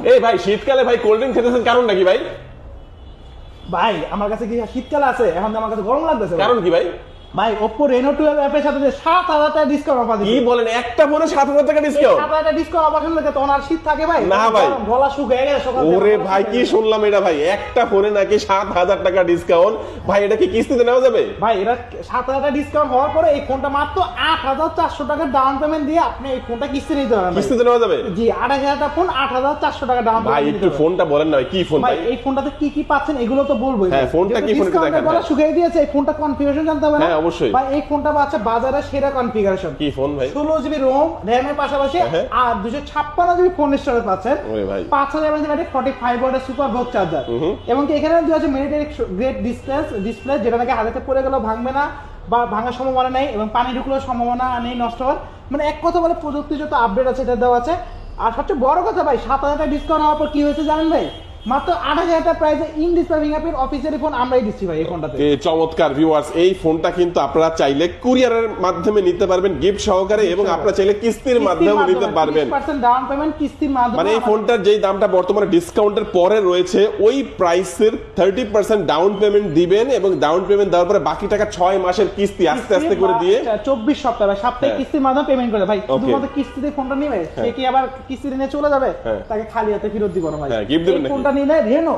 এই ভাই শীতকালে ভাই কোল্ড ড্রিঙ্ক খেতেছেন কারণ নাকি ভাই? ভাই আমার কাছে কি শীতকাল আছে? এখন তো আমার কাছে গরম লাগতেছে কারণ কি ভাই? ভাই ওপো রেনো টুয়েলভ অ্যাপের সাথে যে সাত হাজার টাকা ডিসকাউন্ট অফার কি বলেন একটা ফোনে সাত হাজার টাকা ডিসকাউন্ট সাত হাজার টাকা ডিসকাউন্ট অফার শুনলে তখন আর শীত থাকে ভাই। না ভাই। গলা শুকিয়ে গেছে সকাল ওরে ভাই কি শুনলাম এটা ভাই? একটা ফোনে নাকি সাত হাজার টাকা ডিসকাউন্ট ভাই এটা কি কিস্তিতে নেওয়া যাবে? ভাই সাত হাজার টাকা ডিসকাউন্ট হওয়ার পরে এই ফোনটা মাত্র আট হাজার চারশো টাকা ডাউন পেমেন্ট দিয়ে আপনি এই ফোনটা কিস্তি নিতে পারবেন কিস্তিতে নেওয়া যাবে? জি আড়াই হাজার টাকা ফোন আট হাজার চারশো টাকা ডাউন ভাই একটু ফোনটা বলেন না ভাই, কি ফোন ভাই? এই ফোনটাতে কি কি পাচ্ছেন এগুলো তো বলবোই হ্যাঁ, ফোনটা কি ফোন একটু দেখান, গলা। শুকিয়ে দিয়েছে এই ফোনটা কনফিগারেশন জানতে হবে না? হ্যাঁ, অবশ্যই। ভাই এই ফোনটা পাচ্ছে বাজারে সেরা কনফিগারেশন কি ফোন ভাই? ষোলো জিবি রোম র্যামের পাশাপাশি হ্যাঁ। আর দুশো ছাপ্পান্ন জিবি ফোন স্টোরেজ পাচ্ছেন। ওরে ভাই। পাঁচ হাজার এমএচ ফর্টি ফাইভ ওয়াটের সুপার ভোগ চার্জার এবং কি এখানে গ্রেট ডিসপ্লে ডিসপ্লে যেটা নাকি হাতে পড়ে গেলেও ভাঙবে না বা ভাঙার সম্ভাবনা নেই এবং পানি ঢুকলেও সম্ভাবনা নেই নষ্ট হওয়ার। মানে এক কথা বলে প্রযুক্তি যত আপডেট আছে এটা দেওয়া আছে। আর সবচেয়ে বড় কথা ভাই সাত হাজার টাকা ডিসকাউন্ট হওয়ার পর কি হয়েছে জানেন ভাই? মাত্র আট হাজার প্রাইসে in display fingerprint officially phone আমরাই দিচ্ছি ভাই এই ফোনটাতে চমৎকার ভিউয়ার্স এই ফোনটা কিন্তু আপনারা চাইলে কুরিয়ারের মাধ্যমে নিতে পারবেন গিফট সহকারে এবং আপনারা চাইলে কিস্তির মাধ্যমেও নিতে পারবেন। ডাউন পেমেন্ট কিস্তির মাধ্যমে মানে এই ফোনটার যেই দামটা বর্তমানে ডিসকাউন্টের পরে রয়েছে ওই প্রাইসের থার্টি পার্সেন্ট ডাউন পেমেন্ট দিবেন এবং ডাউন পেমেন্ট দেওয়ার পরে বাকি টাকা ছয় মাসের কিস্তি আস্তে আস্তে করে দিয়ে চব্বিশ সপ্তাহ ভাই সাপ্তাহিক হ্যাঁ। কিস্তির মাধ্যমে পেমেন্ট করে ভাই. শুধুমাত্র কিস্তিতে ফোনটা নিবে সে কি আবার কিস্তিতে নিয়ে চলে যাবে? হ্যাঁ। তাকে খালি হাতে ফেরত দিব না ভাই। হ্যাঁ, gift দেবেন নিলে রেনো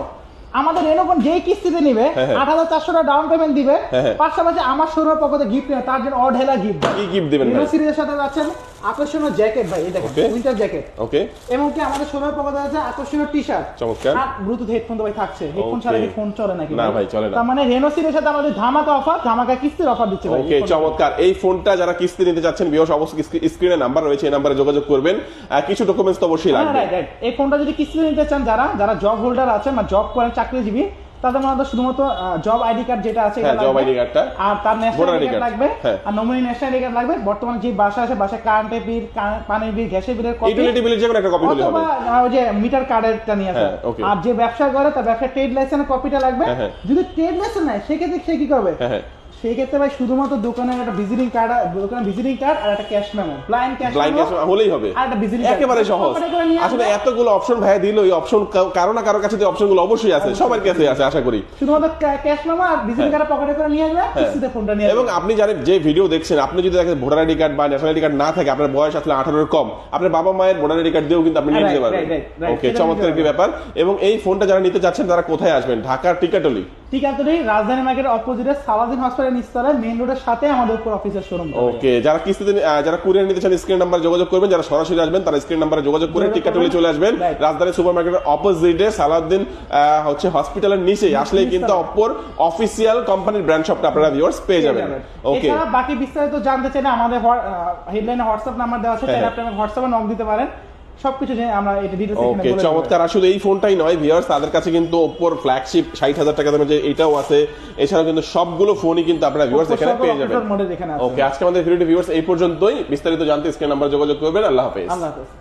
আমাদের রেনো কোন যেই কিস্তিতে নিবে হ্যাঁ, হ্যাঁ। আট হাজার চারশো টাকা ডাউন পেমেন্ট দিবে হ্যাঁ, হ্যাঁ। পাশাপাশি আমার শোরুমের পক্ষে গিফট নেবে তার জন্য অঢেলা গিফট কি গিফট দিবেন রেনো সিরিজের সাথে যাচ্ছেন আকর্ষণীয় জ্যাকেট ভাই এই দেখেন উইন্টার জ্যাকেট। ওকে এবং কি আমাদের শোরুমের পক্ষে আছে আকর্ষণীয় টি শার্ট চমৎকার। আর ব্লুটুথ হেডফোন তো ভাই থাকছে। হেডফোন ছাড়া কি ফোন চলে নাকি না ভাই, চলে না। তার মানে রেনো সিরিজের সাথে আমাদের ধামাকা অফার ধামাকা কিস্তির অফার দিচ্ছে ভাই। ওকে চমৎকার। এই ফোনটা যারা কিস্তি নিতে চাচ্ছেন বিয়স অবশ্যই স্ক্রিনে নাম্বার রয়েছে এই নাম্বারে যোগাযোগ করবেন। কিছু ডকুমেন্টস তো অবশ্যই হ্যাঁ, লাগবে. এই ফোনটা যদি কিস্তিতে নিতে চান যারা যারা জব হোল্ডার আছে বা জব করেন চাকরিজীবী তাদের মধ্যে শুধুমাত্র জব আইডি কার্ড যেটা আছে এটা job লাগবে। ID আর তার ন্যাশনাল আইডি কার্ড লাগবে হ্যাঁ। আর নমিনি ন্যাশনাল আইডি কার্ড লাগবে বর্তমানে যে বাসা আছে বাসা কারেন্টের বিল পানির বিল গ্যাসের বিলের কপি ইউটিলিটি বিলের যে কোনো একটা কপি হলে হবে ওই যে মিটার কার্ডের টা নিয়ে আসে হ্যাঁ, আর যে ব্যবসা করে তার ব্যবসা ট্রেড লাইসেন্সের কপিটা লাগবে হ্যাঁ। যদি ট্রেড লাইসেন্স নাই সেক্ষেত্রে সে কি করবে সেই ক্ষেত্রে ভাই শুধুমাত্র দোকানের একটা ভিজিটিং কার্ড দোকানের ভিজিটিং কার্ড আর একটা cash memo blind cash blind memo হলেই হবে। আর একটা card। একেবারে সহজ। আসলে এতগুলো অপশন ভাইয়া দিল এই অপশন কারও না কারও কাছে অপশনগুলো অবশ্যই আছে সবার কাছে আছে আশা করি। শুধুমাত্র ক্যাশ মেমো আর ভিজিটিং কার্ড পকেটে করে নিয়ে আসবে কিস্তিতে ফোনটা নিয়ে এবং আপনি জানেন যে ভিডিও দেখছেন আপনি যদি দেখেন ভোটার আইডি কার্ড বা ন্যাশনাল আইডি কার্ড না থাকে আপনার বয়স আসলে আঠারোর কম আপনার বাবা মায়ের ভোটার আইডি কার্ড দিয়েও কিন্তু আপনি নিয়ে নিতে পারবেন. ওকে চমৎকার একটি ব্যাপার। এবং এই ফোনটা যারা নিতে চাচ্ছেন তারা কোথায় আসবেন? ঢাকার টিকাটলি। ঠিক রাজধানী মার্কেটের অপোজিটে সালাদিন হসপিটাল নিচতলায় মেইন রোডের সাথে আমাদের উপর অফিসের শোরুম ওকে যারা কিস্তিতে যারা কুরিয়ার নিতে চান স্ক্রিন নাম্বার যোগাযোগ করবেন। যারা সরাসরি আসবেন তারা স্ক্রিন নাম্বারে যোগাযোগ করে টিকাটলি চলে আসবেন। রাজধানী সুপার মার্কেটের অপোজিটে সালাউদ্দিন আহ, হচ্ছে হসপিটালের নিচেই আসলেই কিন্তু অপর অফিসিয়াল কোম্পানির ব্র্যান্ড শপটা আপনারা ভিউয়ার্স পেয়ে যাবেন। ওকে বাকি বিস্তারিত জানতে চাইলে আমাদের হেডলাইনে হোয়াটসঅ্যাপ নাম্বার দেওয়া আছে হ্যাঁ, চাইলে হ্যাঁ। আপনি হোয়াটসঅ্যাপে নক দিতে পারেন। সবকিছু আমরা এটা ডিটেলস ওকে চমৎকার। আসলে এই ফোনটাই নয় ভিউয়ার্স তাদের কাছে কিন্তু ওপোর ফ্ল্যাগশিপ ষাট হাজার টাকা দামের যে এটাও আছে এছাড়াও কিন্তু সবগুলো ফোনই কিন্তু আপনারা ভিউয়ার্স এখানে পেয়ে যাবেন। ওকে আজকে আমাদের ভিডিওটি ভিউয়ার্স এই পর্যন্তই। বিস্তারিত জানতে স্ক্রিন নাম্বার যোগাযোগ করবেন। আল্লাহ হাফেজ। আল্লাহ হাফেজ।